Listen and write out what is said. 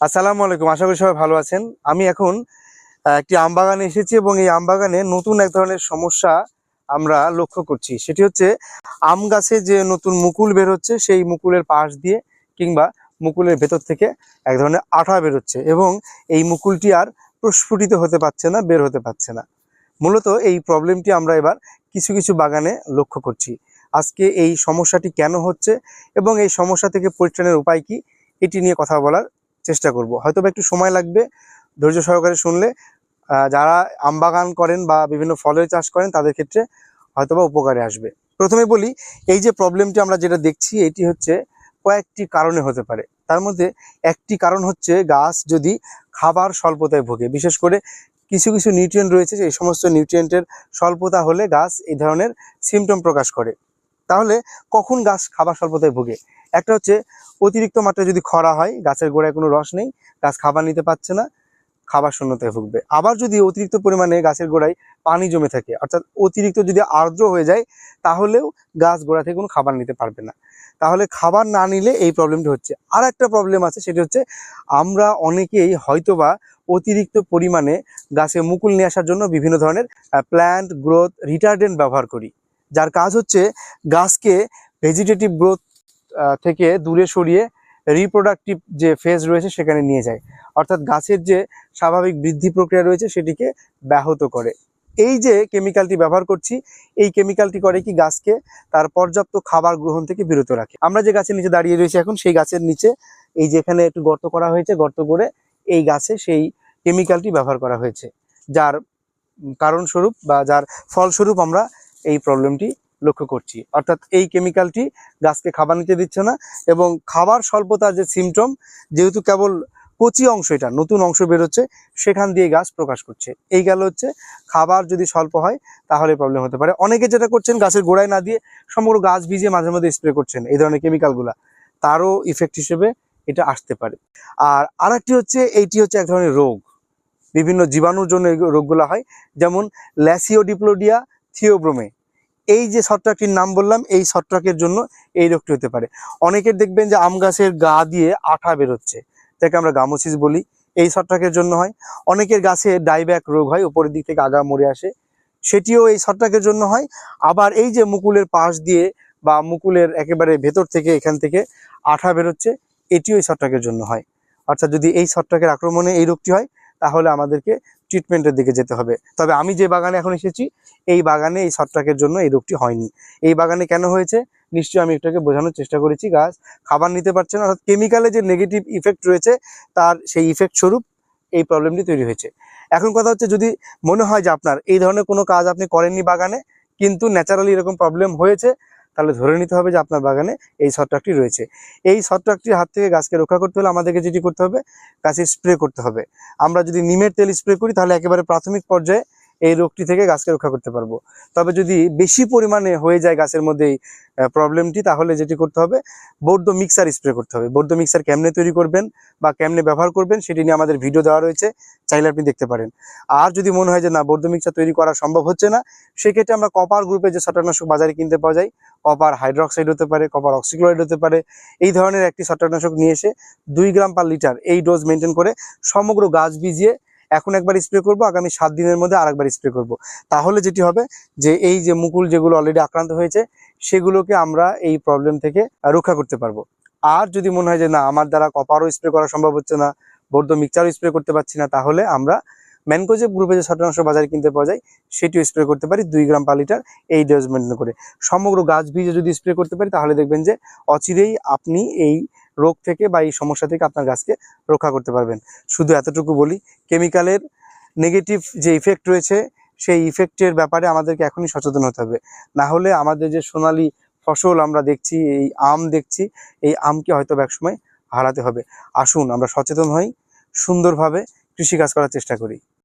আসসালামু আলাইকুম, আশা করি সবাই ভালো আছেন। আমি এখন একটি আম বাগানে এসেছি এবং এই আম বাগানে নতুন এক ধরনের সমস্যা আমরা লক্ষ্য করছি। সেটি হচ্ছে, আম গাছে যে নতুন মুকুল বের হচ্ছে, সেই মুকুলের পাশ দিয়ে কিংবা মুকুলের ভেতর থেকে এক ধরনের আঠা বেরোচ্ছে এবং এই মুকুলটি আর প্রস্ফুটিত হতে পারছে না, বের হতে পারছে না। মূলত এই প্রবলেমটি আমরা এবার কিছু কিছু বাগানে লক্ষ্য করছি। আজকে এই সমস্যাটি কেন হচ্ছে এবং এই সমস্যা থেকে পরিত্রাণের উপায় কি, এটি নিয়ে কথা বলার চেষ্টা করব। হয়তো একটু সময় লাগবে, ধৈর্য সহকারে শুনলে যারা আম বাগান করেন বা বিভিন্ন ফলের চাষ করেন, তাদের ক্ষেত্রে হয়তোবা উপকারে আসবে। প্রথমে বলি, এই যে প্রবলেমটি আমরা যেটা দেখছি, এটি হচ্ছে কয়েকটি কারণে হতে পারে। তার মধ্যে একটি কারণ হচ্ছে গাছ যদি খাবার স্বল্পতায় ভোগে। বিশেষ করে কিছু কিছু নিউট্রিয়েন্ট রয়েছে, যে এই সমস্ত নিউট্রিয়েন্টের স্বল্পতা হলে গাছ এই ধরনের সিমটম প্রকাশ করে। তাহলে কখন গাছ খাবার স্বল্পতায় ভোগে? একটা হচ্ছে অতিরিক্ত মাত্রায় যদি খরা হয়, গাছের গোড়ায় কোনো রস নেই, গাছ খাবার নিতে পারছে না, খাবার শূন্যতায় ভুগবে। আবার যদি অতিরিক্ত পরিমাণে গাছের গোড়ায় পানি জমে থাকে, অর্থাৎ অতিরিক্ত যদি আর্দ্র হয়ে যায়, তাহলেও গাছ গোড়া থেকে কোনো খাবার নিতে পারবে না। তাহলে খাবার না নিলে এই প্রবলেমটি হচ্ছে। আর একটা প্রবলেম আছে, সেটি হচ্ছে আমরা অনেকেই হয়তোবা অতিরিক্ত পরিমাণে গাছে মুকুল নিয়ে আসার জন্য বিভিন্ন ধরনের প্ল্যান্ট গ্রোথ রিটার্ডেন্ট ব্যবহার করি। যার কাজ হচ্ছে গাছকে ভেজিটেটিভ গ্রোথ থেকে দূরে সরিয়ে রিপ্রোডাক্টিভ যে ফেজ রয়েছে সেখানে নিয়ে যায়। অর্থাৎ গাছের যে স্বাভাবিক বৃদ্ধি প্রক্রিয়া রয়েছে সেটিকে ব্যাহত করে। এই যে কেমিক্যালটি ব্যবহার করছি, এই কেমিক্যালটি করে কি গাছকে তার পর্যাপ্ত খাবার গ্রহণ থেকে বিরত রাখে? আমরা যে গাছের নিচে দাঁড়িয়ে রয়েছি এখন, সেই গাছের নিচে এই যেখানে একটু গর্ত করা হয়েছে, গর্ত করে এই গাছে সেই কেমিক্যালটি ব্যবহার করা হয়েছে। যার কারণস্বরূপ বা যার ফলস্বরূপ আমরা এই প্রবলেমটি লক্ষ্য করছি। অর্থাৎ এই কেমিক্যালটি গাছকে খাবার নিতে দিচ্ছে না এবং খাবার স্বল্পতার যে সিমটম যেহেতু কেবল কচি অংশ এটা, নতুন অংশ বেরোচ্ছে, সেখান দিয়ে গাছ প্রকাশ করছে। এই গেল হচ্ছে, খাবার যদি স্বল্প হয়, তাহলে প্রবলেম হতে পারে। অনেকে যেটা করছেন, গাছের গোড়ায় না দিয়ে সমগ্র গাছ ভিজিয়ে মাঝে মাঝে স্প্রে করছেন, এই ধরনের কেমিক্যালগুলা তারও ইফেক্ট হিসেবে এটা আসতে পারে। আর আরেকটি হচ্ছে, এইটি হচ্ছে এক ধরনের রোগ। বিভিন্ন জীবাণুর জন্য রোগগুলো হয়, যেমন ল্যাসিওডিপ্লোডিয়া থিওব্রোমে এই যে ছত্রাকটির নাম বললাম, এই ছত্রাকের জন্য এই রোগটি হতে পারে। অনেকের দেখবেন যে আম গাছের গা দিয়ে আঠা বেরোচ্ছে যাকে আমরা গামোসিস বলি, এই ছত্রাকের জন্য হয়। অনেকের গাছে ডাইব্যাক রোগ হয়, উপরের দিক থেকে আগা মরে আসে, সেটিও এই ছত্রাকের জন্য হয়। আবার এই যে মুকুলের পাশ দিয়ে বা মুকুলের একেবারে ভেতর থেকে, এখান থেকে আঠা বেরোচ্ছে, এটিও এই ছত্রাকের জন্য হয়। অর্থাৎ যদি এই ছত্রাকের আক্রমণে এই রোগটি হয়, তাহলে আমাদেরকে ট্রিটমেন্টের দিকে যেতে হবে। তবে আমি যে বাগানে এখন এসেছি, এই বাগানে এই ছত্রাকের জন্য এই রোগটি হয়নি। এই বাগানে কেন হয়েছে? নিশ্চয়ই আমি এটাকে বোঝানোর চেষ্টা করেছি গাছ খাবার নিতে পারছে না, অর্থাৎ কেমিক্যালে যে নেগেটিভ ইফেক্ট রয়েছে, তার সেই ইফেক্ট স্বরূপ এই প্রবলেমটি তৈরি হয়েছে। এখন কথা হচ্ছে, যদি মনে হয় যে আপনার এই ধরনের কোনো কাজ আপনি করেননি বাগানে, কিন্তু ন্যাচারালি এরকম প্রবলেম হয়েছে তাহলে ধরে নিতে হবে যে আপনার বাগানে এই ছত্রাকটি রয়েছে। এই ছত্রাকটির হাত থেকে গাছকে রক্ষা করতে হলে আমাদেরকে যেটি করতে হবে, গাছে স্প্রে করতে হবে। আমরা যদি নিমের তেল স্প্রে করি তাহলে একেবারে প্রাথমিক পর্যায়ে এই রোগটি থেকে গাছকে রক্ষা করতে পারব। তবে যদি বেশি পরিমাণে হয়ে যায় গাছের মধ্যে এই প্রবলেমটি তাহলে যেটি করতে হবে বৌদ্ধ মিক্সার স্প্রে করতে হবে। বৌদ্ধ মিক্সার কেমনে তৈরি করবেন বা কেমনে ব্যবহার করবেন সেটি নিয়ে আমাদের ভিডিও দেওয়া রয়েছে, চাইলে আপনি দেখতে পারেন। আর যদি মনে হয় যে, না বৌদ্ধ মিক্সার তৈরি করা সম্ভব হচ্ছে না, সেক্ষেত্রে আমরা কপার গ্রুপে যে ছত্রাকনাশক বাজারে কিনতে পাওয়া যায় কপার হাইড্রোক্সাইড হতে পারে কপার অক্সিক্লোরাইড হতে পারে, এই ধরনের একটি ছত্রাকনাশক নিয়ে এসে দুই গ্রাম পার লিটার এই ডোজ মেনটেন করে সমগ্র গাছ ভিজিয়ে এখন একবার স্প্রে করব, আগামী সাত দিনের মধ্যে আরেকবার স্প্রে করব। তাহলে যেটি হবে যে এই যে মুকুল যেগুলো অলরেডি আক্রান্ত হয়েছে, সেগুলোকে আমরা এই প্রবলেম থেকে রক্ষা করতে পারব। আর যদি মনে হয় যে না, আমার দ্বারা কপারও স্প্রে করা সম্ভব হচ্ছে না বৌদ্ধ মিক্সচারও স্প্রে করতে পারছি না, তাহলে আমরা ম্যানকোজে গ্রুপে যে ছত্রাকনাশক বাজারে কিনতে পাওয়া যায়, সেটিও স্প্রে করতে পারি দুই গ্রাম পার লিটার এই ডোজ মেনটেন করে। সমগ্র গাছ ভিজে যদি স্প্রে করতে পারি, তাহলে দেখবেন যে অচিরেই আপনি এই রোগ থেকে বা এই সমস্যা থেকে আপনার গাছকে রক্ষা করতে পারবেন। শুধু এতটুকু বলি কেমিক্যালের নেগেটিভ যে ইফেক্ট রয়েছে, সেই ইফেক্টের ব্যাপারে আমাদেরকে এখনই সচেতন হতে হবে। না হলে আমাদের যে সোনালি ফসল আমরা দেখছি, এই আম দেখছি, এই আমকে হয়তো একসময় হারাতে হবে। আসুন আমরা সচেতন হই, সুন্দরভাবে কৃষিকাজ করার চেষ্টা করি।